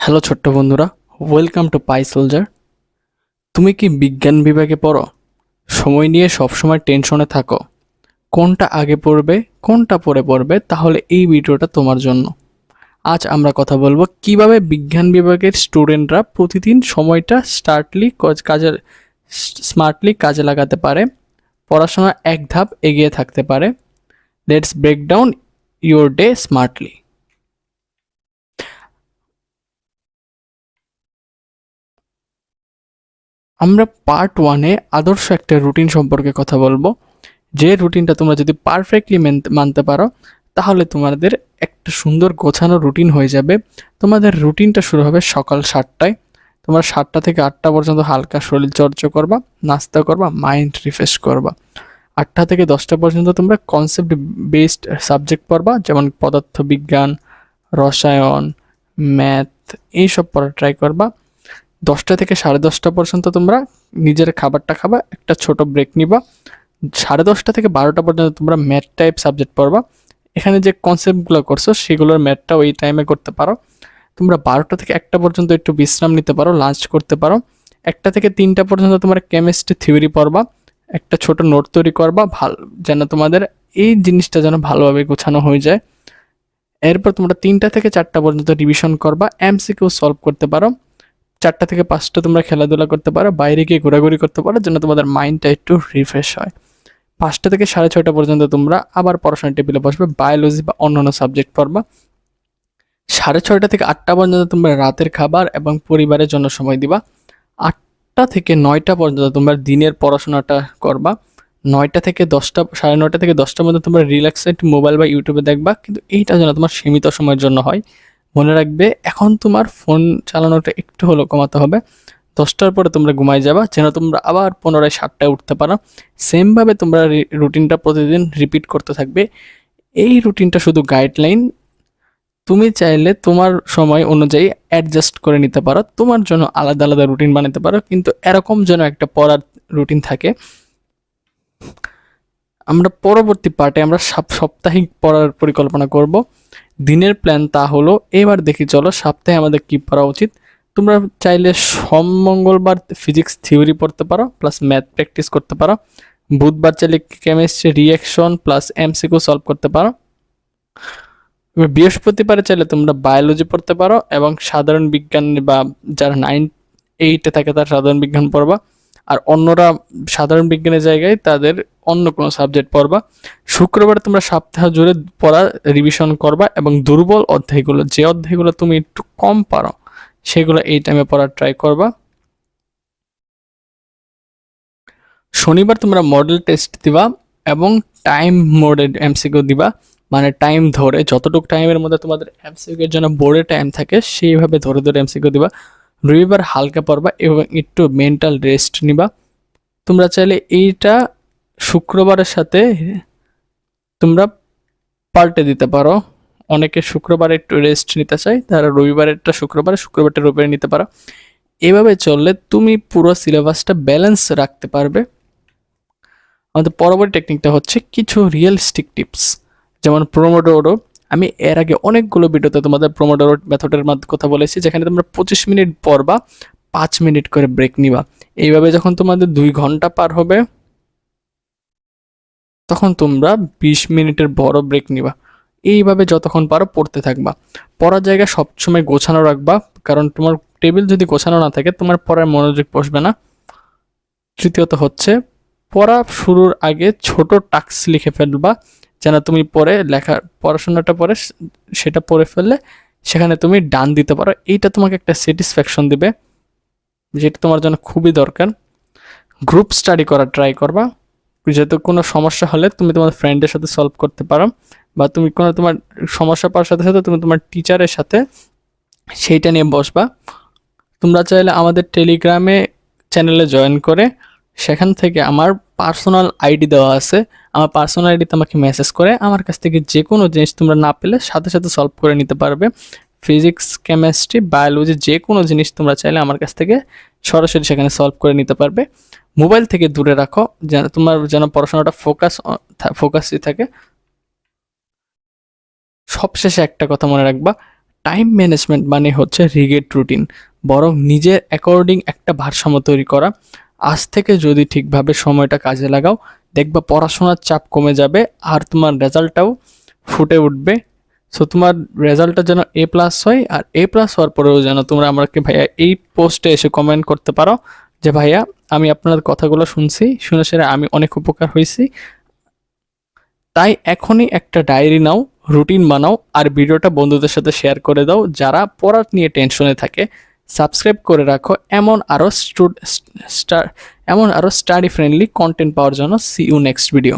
Hello ছোট্ট বন্ধুরা welcome to pi soldier তুমি কি বিজ্ঞান বিভাগে পড়ো? সময় নিয়ে সবসময় টেনশনে থাকো। কোনটা আগে পড়বে, কোনটা পরে পড়বে, তাহলে এই ভিডিওটা তোমার জন্য। আজ আমরা কথা বলব কীভাবে বিজ্ঞান বিভাগের স্টুডেন্টরা প্রতিদিন সময়টা স্টার্টলি কাজে স্মার্টলি কাজে লাগাতে পারে পড়াশোনা এক ধাপ এগিয়ে থাকতে পারে। Let's break down your day smartly আমরা পার্ট ওয়ানে আদর্শ একটা রুটিন সম্পর্কে কথা বলব। যে রুটিনটা তোমরা যদি পারফেক্টলি মানতে পারো, তাহলে তোমাদের একটা সুন্দর গোছানো রুটিন হয়ে যাবে। তোমাদের রুটিনটা শুরু হবে সকাল সাতটায়। তোমরা সাতটা থেকে আটটা পর্যন্ত হালকা শরীর চর্চা করবা, নাস্তা করবা মাইন্ড রিফ্রেশ করবা। আটটা থেকে দশটা পর্যন্ত তোমরা কনসেপ্ট বেসড সাবজেক্ট পড়বা, যেমন পদার্থবিজ্ঞান, রসায়ন ম্যাথ এইসব পড়া ট্রাই করবা। দশটা থেকে সাড়ে দশটা পর্যন্ত তোমরা নিজের খাবারটা খাবা, একটা ছোট ব্রেক নিবা। সাড়ে দশটা থেকে বারোটা পর্যন্ত তোমরা ম্যাথ টাইপ সাবজেক্ট পড়বা। এখানে যে কনসেপ্টগুলো করছ, সেগুলোর ম্যাথটা ওই টাইমে করতে পারো। তোমরা বারোটা থেকে একটা পর্যন্ত একটু বিশ্রাম নিতে পারো লাঞ্চ করতে পারো। একটা থেকে তিনটা পর্যন্ত তোমরা কেমিস্ট্রি থিওরি পড়বা। একটা ছোট নোট তৈরি করবা, ভালো যেন তোমাদের এই জিনিসটা যেন ভালোভাবে গোছানো হয়ে যায়। এরপর তোমরা তিনটা থেকে চারটা পর্যন্ত রিভিশন করবা এমসিকিউ সলভ করতে পারো। চারটা থেকে পাঁচটা তোমরা খেলাধুলা করতে পারো, বাইরে গিয়ে ঘোরাঘুরি করতে পারো, যেন তোমাদের মাইন্ডটা একটু রিফ্রেশ হয়। পাঁচটা থেকে সাড়ে ছয়টা পর্যন্ত তোমরা আবার পড়াশোনা টেবিলে বসবে বায়োলজি বা অন্যান্য সাবজেক্ট পড়বা। সাড়ে ছয়টা থেকে আটটা পর্যন্ত তোমরা রাতের খাবার এবং পরিবারের জন্য সময় দিবা। আটটা থেকে নয়টা পর্যন্ত তোমরা দিনের পড়াশোনাটা করবা। নয়টা থেকে দশটা, সাড়ে নয়টা থেকে দশটার মধ্যে তোমরা রিল্যাক্সেড মোবাইল বা ইউটিউবে দেখবা, কিন্তু এইটা যেন তোমার সীমিত সময়ের জন্য হয়। মনে রাখবে, এখন তোমার ফোন চালানোটা একটু হলেও কমাতে হবে। দশটার পরে তোমরা ঘুমাই যাবা, যেন তোমরা আবার পুনরায় সাতটায় উঠতে পারো। সেমভাবে তোমরা রুটিনটা প্রতিদিন রিপিট করতে থাকবে। এই রুটিনটা শুধু গাইডলাইন তুমি চাইলে তোমার সময় অনুযায়ী অ্যাডজাস্ট করে নিতে পারো। তোমার জন্য আলাদা আলাদা রুটিন বানাতে পারো। কিন্তু এরকম যেন একটা পড়ার রুটিন থাকে। আমরা পরবর্তী পার্টে আমরা সাপ্তাহিক পড়ার পরিকল্পনা করব। দিনের প্ল্যান তা হলো, এবার দেখি চলো সপ্তাহে আমাদের কী পড়া উচিত। তোমরা চাইলে সোম, মঙ্গলবার ফিজিক্স থিওরি পড়তে পারো প্লাস ম্যাথ প্র্যাকটিস করতে পারো। বুধবার চাইলে chemistry reaction plus MCQ solve করতে পারো। বৃহস্পতিবারে চাইলে তোমরা বায়োলজি পড়তে পারো এবং সাধারণ বিজ্ঞান বা যারা নাইন এইটে থাকে তারা সাধারণ বিজ্ঞান পড়বা। আর অন্যরা সাধারণ বিজ্ঞানের জায়গায় তাদের অন্য কোনো সাবজেক্ট পড়বা। শুক্রবার তোমরা সপ্তাহ জুড়ে পড়া রিভিশন করবা এবং দুর্বল অধ্যায়গুলো, যে অধ্যায়গুলো তুমি একটু কম পারো, সেগুলো এই টাইমে পড়ার ট্রাই করবা। শনিবার তোমরা মডেল টেস্ট দিবা এবং টাইম মোডেড এমসিকিউ দিবা মানে টাইম ধরে, যতটুকু টাইমের মধ্যে তোমাদের এমসিকিউ এর জন্য বোর্ডে টাইম থাকে, সেইভাবে ধরে ধরে এমসিকিউ দিবা। রবিবার হালকা পড়বা এবং একটু মেন্টাল রেস্ট নিবা। তোমরা চাইলে এইটা শুক্রবারের সাথে তোমরা পাল্টে দিতে পারো। অনেকে শুক্রবার একটু রেস্ট নিতে চায়, তারা রবিবারেরটা শুক্রবারে, শুক্রবারটা রবিবারে নিতে পারো। এভাবে চললে তুমি পুরো সিলেবাসটা ব্যালেন্স রাখতে পারবে। আমাদের পরবর্তী টেকনিকটা হচ্ছে কিছু রিয়েলিস্টিক টিপস যেমন প্রোমোডোরো আমি এর আগে অনেকগুলো ভিডিওতে তোমাদের প্রোমোডোরো মেথডের কথা বলেছি, যেখানে তোমরা পঁচিশ মিনিট পর বা পাঁচ মিনিট করে ব্রেক নিবা। এইভাবে যখন তোমাদের দুই ঘণ্টা পার হবে, তখন তোমরা বিশ মিনিটের বড় ব্রেক নিবা। এইভাবে যতক্ষণ পারো পড়তে থাকবা। পড়ার জায়গা সবসময় গোছানো রাখবা, কারণ তোমার টেবিল যদি গোছানো না থাকে, তোমার পড়ার মনোযোগ বসবে না। তৃতীয়ত হচ্ছে, পড়া শুরুর আগে ছোট টাস্ক লিখে ফেলবা যেন তুমি পরে লেখা, পড়াশোনাটা পরে সেটা পড়ে ফেললে সেখানে তুমি ডান দিতে পারো। এইটা তোমাকে একটা স্যাটিসফ্যাকশন দিবে, যেটা তোমার জন্য খুবই দরকার। গ্রুপ স্টাডি করা ট্রাই করবা। যেহেতু কোনো সমস্যা হলে তুমি তোমার ফ্রেন্ডের সাথে সলভ করতে পারো বা তুমি কোনো তোমার সমস্যা পাওয়ার সাথে সাথে তুমি তোমার টিচারের সাথে সেইটা নিয়ে বসবা। তোমরা চাইলে আমাদের টেলিগ্রামে চ্যানেলে জয়েন করে সেখান থেকে আমার পার্সোনাল আইডি দেওয়া আছে। আমার পার্সোনাল আইডিতে আমাকে মেসেজ করে, আমার কাছ থেকে যে কোনো জিনিস তোমরা না পেলে সাথে সাথে সলভ করে নিতে পারবে। ফিজিক্স কেমিস্ট্রি বায়োলজি যে কোনো জিনিস তোমরা চাইলে আমার কাছ থেকে সরাসরি সেখানে সলভ করে নিতে পারবে। মোবাইল থেকে দূরে রাখো, যেন তোমার যেন পড়াশোনাটা ফোকাস ফোকাসই থাকে। সবশেষে একটা কথা মনে রাখবা টাইম ম্যানেজমেন্ট মানে হচ্ছে রিগেট রুটিন বরং নিজের অ্যাকর্ডিং একটা ভারসাম্য তৈরি করা। আজ থেকে যদি ঠিকভাবে সময়টা কাজে লাগাও দেখবা পড়াশোনার চাপ কমে যাবে আর তোমার রেজাল্টটাও ফুটে উঠবে। সো তোমার রেজাল্টটা যেন এ প্লাস হয় আর এ প্লাস হওয়ার পরেও যেন তোমরা আমাকে ভাইয়া এই পোস্টে এসে কমেন্ট করতে পারো যে, ভাইয়া, আমি আপনার কথাগুলো শুনছি, শুনে সেরে আমি অনেক উপকার হয়েছি। তাই এখনই একটা ডায়েরি নাও রুটিন বানাও আর ভিডিওটা বন্ধুদের সাথে শেয়ার করে দাও যারা পড়ার নিয়ে টেনশনে থাকে। সাবস্ক্রাইব করে রাখো। এমন আরও স্টুড স্টার এমন আরও স্টাডি ফ্রেন্ডলি কন্টেন্ট পাওয়ার জন্য সি ইউ নেক্সট ভিডিও